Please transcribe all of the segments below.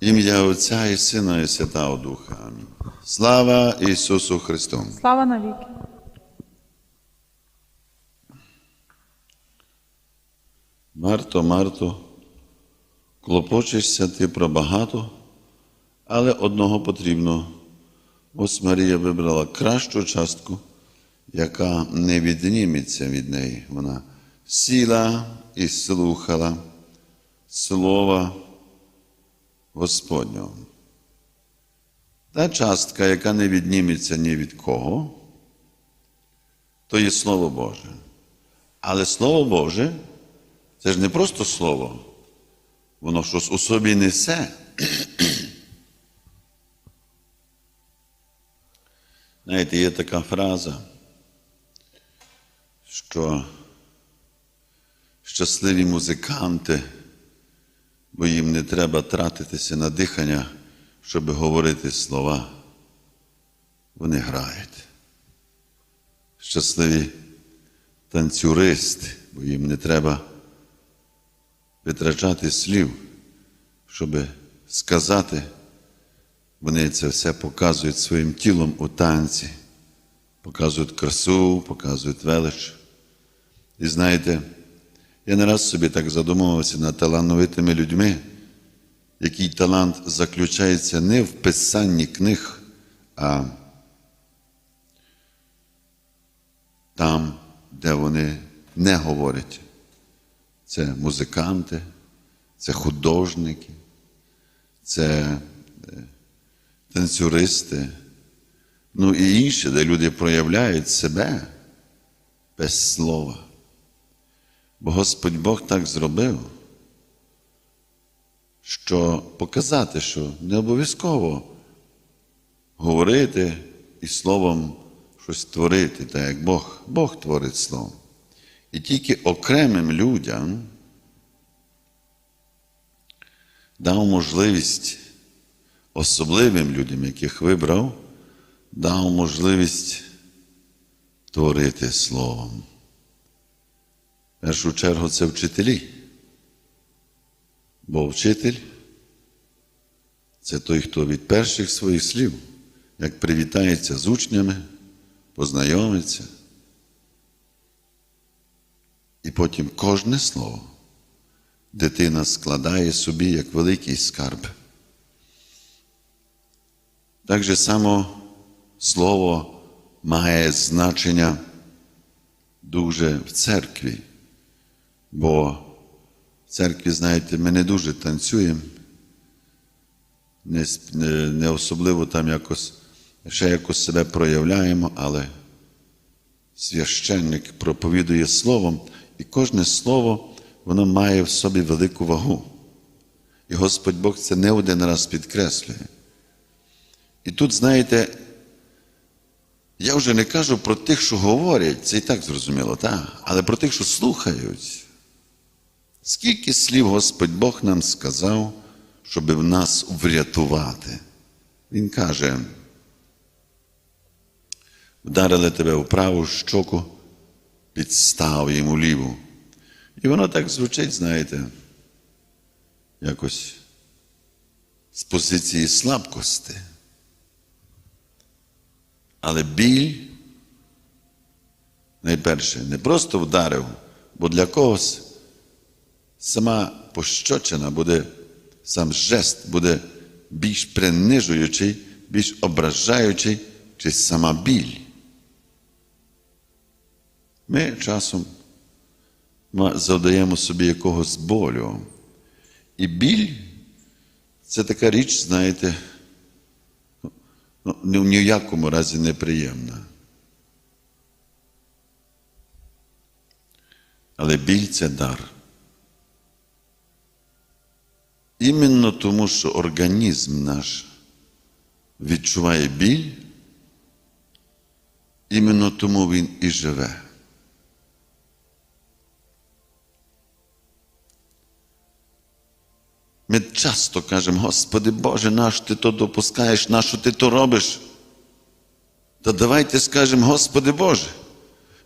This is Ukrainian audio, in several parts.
Ім'я Отця і Сина і Святого Духа. Амінь. Слава Ісусу Христу! Слава навіки. Марто, Марто, клопочешся ти про багато, але одного потрібно. Ось Марія вибрала кращу частку, яка не відніметься від неї. Вона сіла і слухала слова Господнього. Та частка, яка не відніметься ні від кого, то є Слово Боже. Але Слово Боже це ж не просто слово, воно щось у собі несе. Знаєте, є така фраза, що щасливі музиканти, бо їм не треба тратитися на дихання, щоб говорити слова. Вони грають. Щасливі танцюристи, бо їм не треба витрачати слів, щоб сказати, вони це все показують своїм тілом у танці, показують красу, показують велич. І знаєте, я не раз собі так задумувався над талановитими людьми, який талант заключається не в писанні книг, а там, де вони не говорять. Це музиканти, це художники, це е, танцюристи, ну і інші, де люди проявляють себе без слова. Бо Господь Бог так зробив, що показати, що не обов'язково говорити і словом щось творити, так як Бог, Бог творить словом. І тільки окремим людям дав можливість особливим людям, яких вибрав, дав можливість творити словом. В першу чергу це вчителі. Бо вчитель це той, хто від перших своїх слів, як привітається з учнями, познайомиться. І потім кожне слово дитина складає собі як великий скарб. Так же само слово має значення дуже в церкві, бо в церкві, знаєте, ми не дуже танцюємо, не, не, особливо там якось ще якось себе проявляємо, але священник проповідує словом, і кожне слово воно має в собі велику вагу. І Господь Бог це не один раз підкреслює. І тут, знаєте, я вже не кажу про тих, що говорять, це і так зрозуміло, так? але про тих, що слухають. Скільки слів Господь Бог нам сказав, щоб в нас врятувати? Він каже, вдарили тебе в праву щоку, підстав йому ліву. І воно так звучить, знаєте, якось з позиції слабкості. Але біль, найперше, не просто вдарив, бо для когось сама пощочина буде, сам жест буде більш принижуючий, більш ображаючий, чи сама біль. Ми часом завдаємо собі якогось болю. І біль це така річ, знаєте, ну, ні в ніякому разі неприємна. Але біль це дар. Іменно тому, що організм наш відчуває біль, іменно тому він і живе. Ми часто кажемо, Господи Боже, наш ти то допускаєш, нащо ти то робиш? Та давайте скажемо, Господи Боже,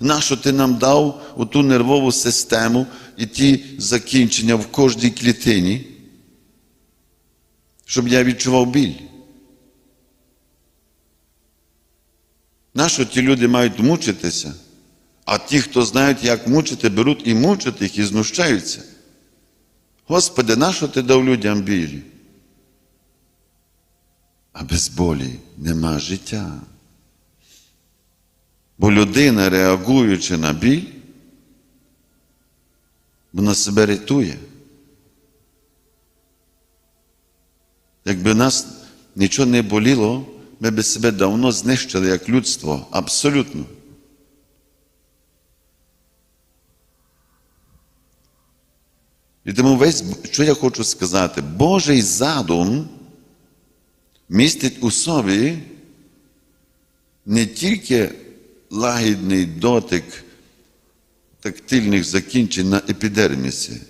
нащо ти нам дав оту нервову систему і ті закінчення в кожній клітині, щоб я відчував біль. Нащо ті люди мають мучитися, а ті, хто знають, як мучити, беруть і мучать їх, і знущаються. Господи, нащо ти дав людям біль? А без болі нема життя. Бо людина, реагуючи на біль, вона себе рятує. Якби нас нічого не боліло, ми б себе давно знищили як людство. Абсолютно. І тому весь, що я хочу сказати, Божий задум містить у собі не тільки лагідний дотик тактильних закінчень на епідермісі,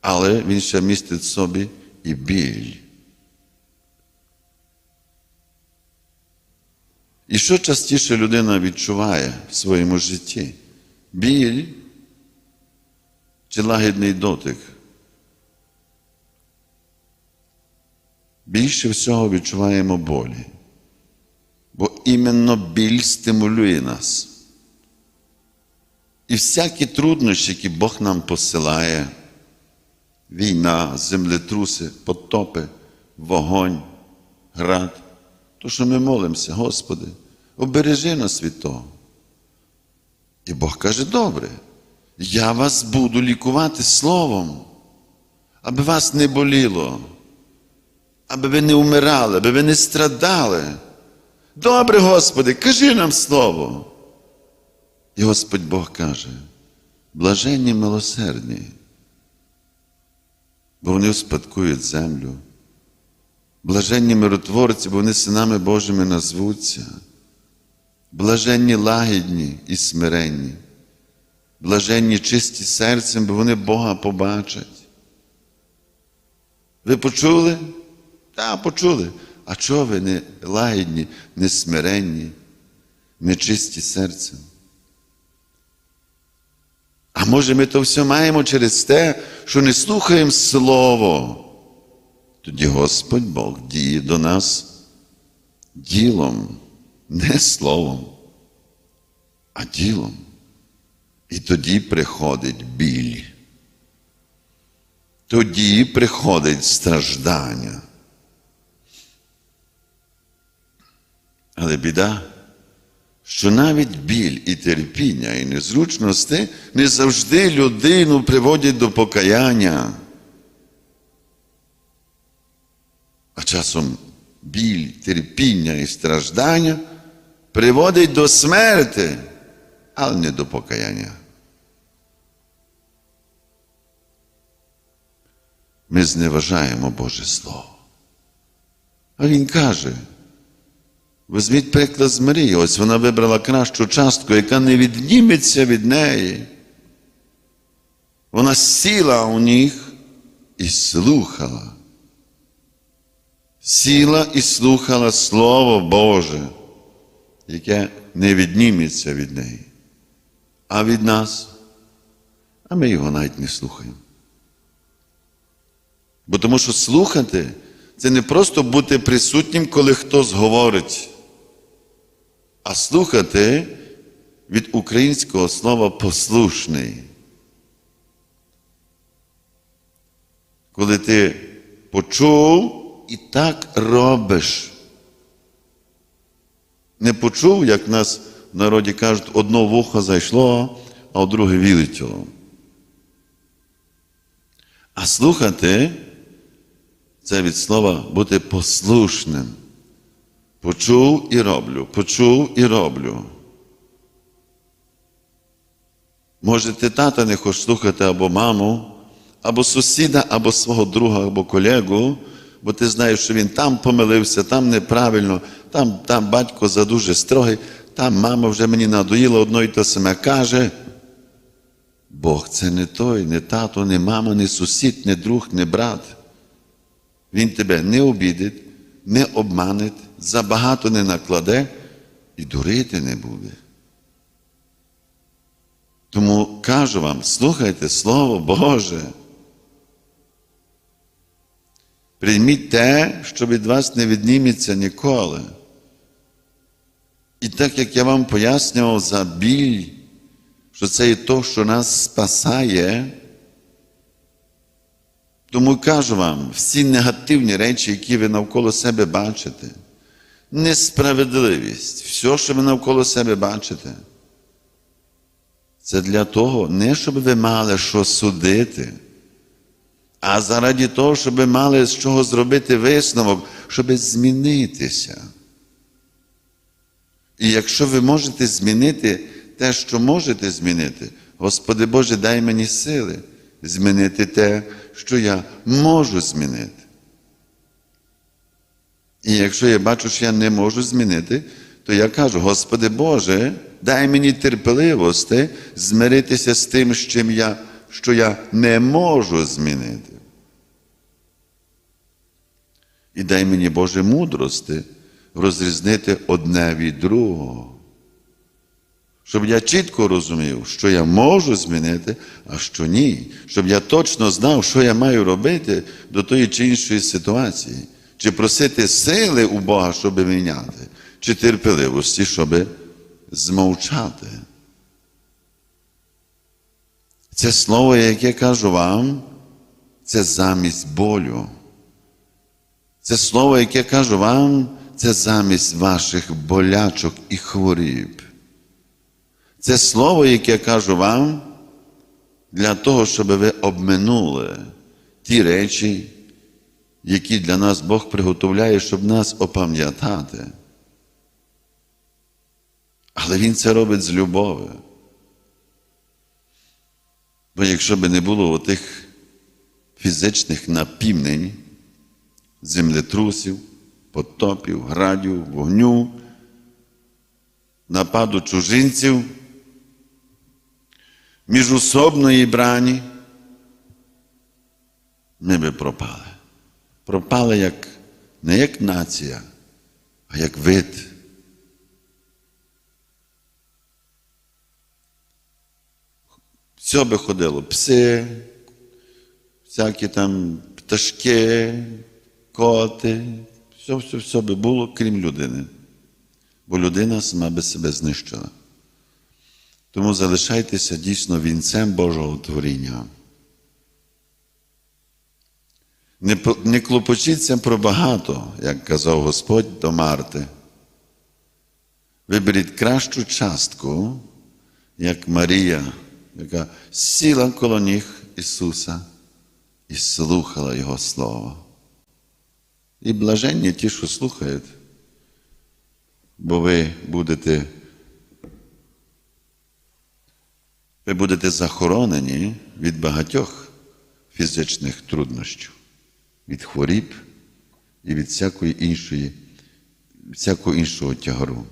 але він ще містить в собі і біль. І що частіше людина відчуває в своєму житті? Біль чи лагідний дотик? Більше всього відчуваємо болі, бо іменно біль стимулює нас. І всякі труднощі, які Бог нам посилає, війна, землетруси, потопи, вогонь, град, то що ми молимося, Господи, обережи нас від того. І Бог каже, добре, я вас буду лікувати словом, аби вас не боліло, аби ви не вмирали, аби ви не страдали. Добре, Господи, кажи нам слово. І Господь Бог каже, блаженні милосердні, бо вони успадкують землю. Блаженні миротворці, бо вони синами Божими назвуться. Блаженні лагідні і смиренні. Блаженні чисті серцем, бо вони Бога побачать. Ви почули? Так, почули. А чого ви не лагідні, не смиренні, не чисті серцем? А може, ми то все маємо через те, що не слухаємо Слово. Тоді Господь Бог діє до нас ділом, не словом, а ділом. І тоді приходить біль. Тоді приходить страждання. Але біда, що навіть біль і терпіння, і незручності не завжди людину приводять до покаяння. А часом біль, терпіння і страждання приводить до смерти, але не до покаяння. Ми зневажаємо Боже Слово. А Він каже, візьміть приклад з Марії, ось вона вибрала кращу частку, яка не відніметься від неї. Вона сіла у них і слухала сіла і слухала Слово Боже, яке не відніметься від неї, а від нас, а ми його навіть не слухаємо. Бо тому що слухати це не просто бути присутнім, коли хтось говорить, а слухати від українського слова послушний. Коли ти почув і так робиш. Не почув, як нас в народі кажуть, одно вухо зайшло, а у друге вилетіло. А слухати це від слова бути послушним. Почув і роблю, почув і роблю. Може, ти тата не хочеш слухати або маму, або сусіда, або свого друга, або колегу, бо ти знаєш, що він там помилився, там неправильно, там там батько задуже строгий, там мама вже мені надоїла одно і те саме каже. Бог це не той, не тато, не мама, не сусід, не друг, не брат. Він тебе не обідить, не обманить, забагато не накладе і дурити не буде. Тому кажу вам, слухайте Слово Боже. Прийміть те, що від вас не відніметься ніколи. І так як я вам пояснював за біль, що це є то, що нас спасає, тому кажу вам, всі негативні речі, які ви навколо себе бачите, несправедливість, все, що ви навколо себе бачите, це для того, не щоб ви мали що судити, а заради того, щоб ви мали з чого зробити висновок, щоб змінитися. І якщо ви можете змінити те, що можете змінити, Господи Боже, дай мені сили змінити те, що я можу змінити. І якщо я бачу, що я не можу змінити, то я кажу, Господи Боже, дай мені терпеливості змиритися з тим, з чим я, що я не можу змінити. І дай мені Боже мудрості розрізнити одне від другого. Щоб я чітко розумів, що я можу змінити, а що ні. Щоб я точно знав, що я маю робити до тої чи іншої ситуації. Чи просити сили у Бога, щоб міняти, чи терпеливості, щоб змовчати. Це слово, яке кажу вам, це замість болю. Це слово, яке кажу вам, це замість ваших болячок і хворіб. Це слово, яке кажу вам, для того, щоб ви обминули ті речі, які для нас Бог приготовляє, щоб нас опам'ятати. Але Він це робить з любов'ю. Бо якщо б не було тих фізичних напівнень, землетрусів, потопів, градів, вогню, нападу чужинців, міжусобної брані, ми би пропали. Пропали як, не як нація, а як вид. Все би ходило пси, всякі там пташки, коти, все, все, все би було, крім людини. Бо людина сама би себе знищила. Тому залишайтеся дійсно вінцем Божого творіння. Не, не клопочіться про багато, як казав Господь до Марти. Виберіть кращу частку, як Марія, яка сіла коло ніг Ісуса і слухала Його Слово. І блаженні ті, що слухають, бо ви будете, ви будете захоронені від багатьох фізичних труднощів, від хворіб і від всякої іншої, всякого іншого тягару.